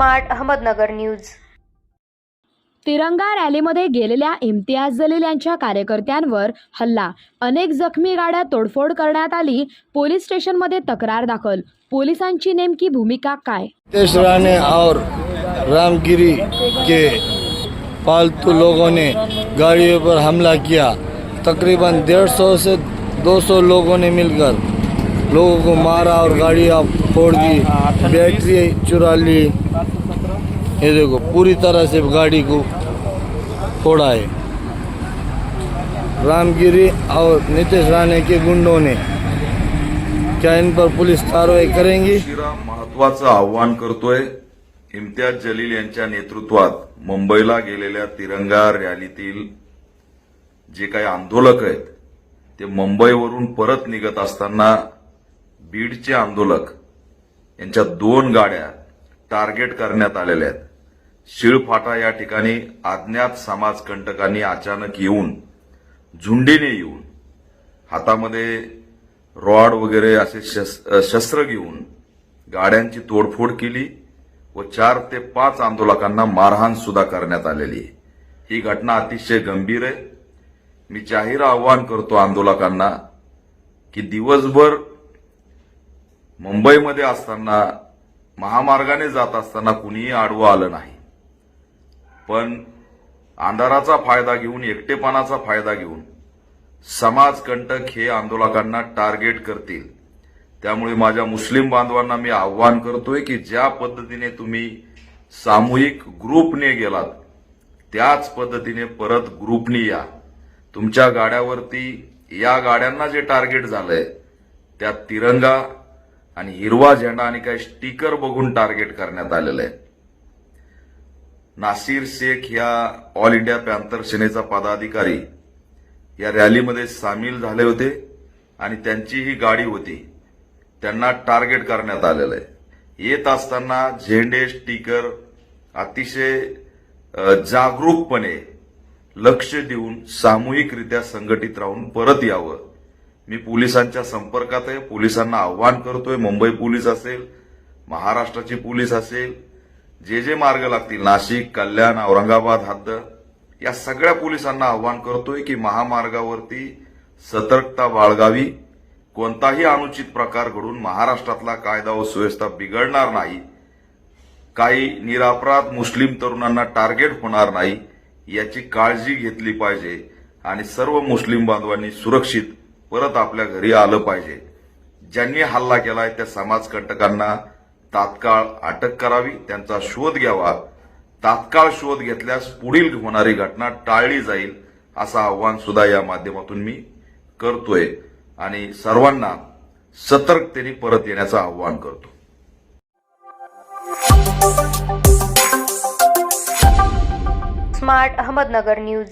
Smart Ahmednagar news. तिरंगा रॅलीमध्ये गेलेल्या इम्तियाज जलील यांच्या कार्यकर्त्यांवर हल्ला. अनेक जखमी गाड्या तोडफोड करण्यात आली. पोलीस स्टेशनमध्ये तक्रार दाखल. पोलिसांची नेमकी भूमिका काय? राणे और रामगिरी के पालतू लोगों ने गाड़ियों पर हमला किया। तकरीबन डेढ़ सौ से 200 लोगों ने मिलकर लोगों को मारा और गाड़ियाँ फोड़ दी। बैटरी चुरा ली। ये देखो पूरी तरह से गाड़ी को फोड़ा है। रामगिरी और नीतीश राणे के गुंडों ने। क्या इन पर पुलिस कार्रवाई करेंगी? महत्वाचं आव्हान करतोय इम्तियाज जलील यांच्या नेतृत्वात मुंबईला गेलेल्या तिरंगा रॅलीतील जे काही आंदोलक आहेत ते मुंबईवरून परत निघत असताना बीडचे आंदोलक यांच्या दोन गाड्या टार्गेट करण्यात आलेल्या आहेत. शिळफाटा या ठिकाणी अज्ञात समाजकंटकांनी अचानक येऊन झुंडीने येऊन हातामध्ये रॉड वगैरे असे शस्त्र घेऊन गाड्यांची तोडफोड केली व चार ते पाच आंदोलकांना मारहाण सुद्धा करण्यात आलेली आहे. ही घटना अतिशय गंभीर आहे. मी जाहीर आवाहन करतो आंदोलकांना की दिवसभर मुंबईमध्ये असताना महामार्गाने जात असताना कुणीही आडवं आलं नाही. पण अंधाराचा फायदा घेऊन एकटेपणाचा फायदा घेऊन समाजकंटक हे आंदोलकांना टार्गेट करतील. त्यामुळे माझ्या मुस्लिम बांधवांना मी आव्हान करतोय की ज्या पद्धतीने तुम्ही सामूहिक ग्रुपने गेलात त्याच पद्धतीने परत ग्रुपनी या. तुमच्या गाड्यावरती या गाड्यांना जे टार्गेट झालंय त्यात तिरंगा आणि हिरवा झेंडा आणि काही स्टिकर बघून टार्गेट करण्यात आलेलं आहे. नासिर शेख या ऑल इंडिया पॅन्थर सेनेचा पदाधिकारी या रॅलीमध्ये सामील झाले होते आणि त्यांची ही गाडी होती. त्यांना टार्गेट करण्यात आलेलं आहे. येत असताना झेंडे स्टिकर अतिशय जागरूकपणे लक्ष देऊन सामूहिकरित्या संघटित राहून परत यावं. मी पोलिसांच्या संपर्कात आहे. पोलिसांना आव्हान करतोय. मुंबई पोलीस असेल महाराष्ट्राची पोलीस असेल जे जे मार्ग लागतील नाशिक कल्याण औरंगाबाद हद्द या सगळ्या पोलिसांना आव्हान करतोय की महामार्गावरती सतर्कता बाळगावी. कोणताही अनुचित प्रकार घडून महाराष्ट्रातला कायदा व सुव्यवस्था बिघडणार नाही. काही निरापराध मुस्लिम तरुणांना टार्गेट होणार नाही याची काळजी घेतली पाहिजे आणि सर्व मुस्लिम बांधवांनी सुरक्षित परत आपल्या घरी आलं पाहिजे. ज्यांनी हल्ला केलाय त्या समाजकंटकांना तात्काळ अटक करावी त्यांचा शोध घ्यावा. तात्काळ शोध घेतल्यास पुढील होणारी घटना टाळली जाईल असं आव्हान सुद्धा या माध्यमातून मी करतोय. आणि सर्वांना सतर्कतेने परत येण्याचं आव्हान करतो. Smart Ahmednagar news.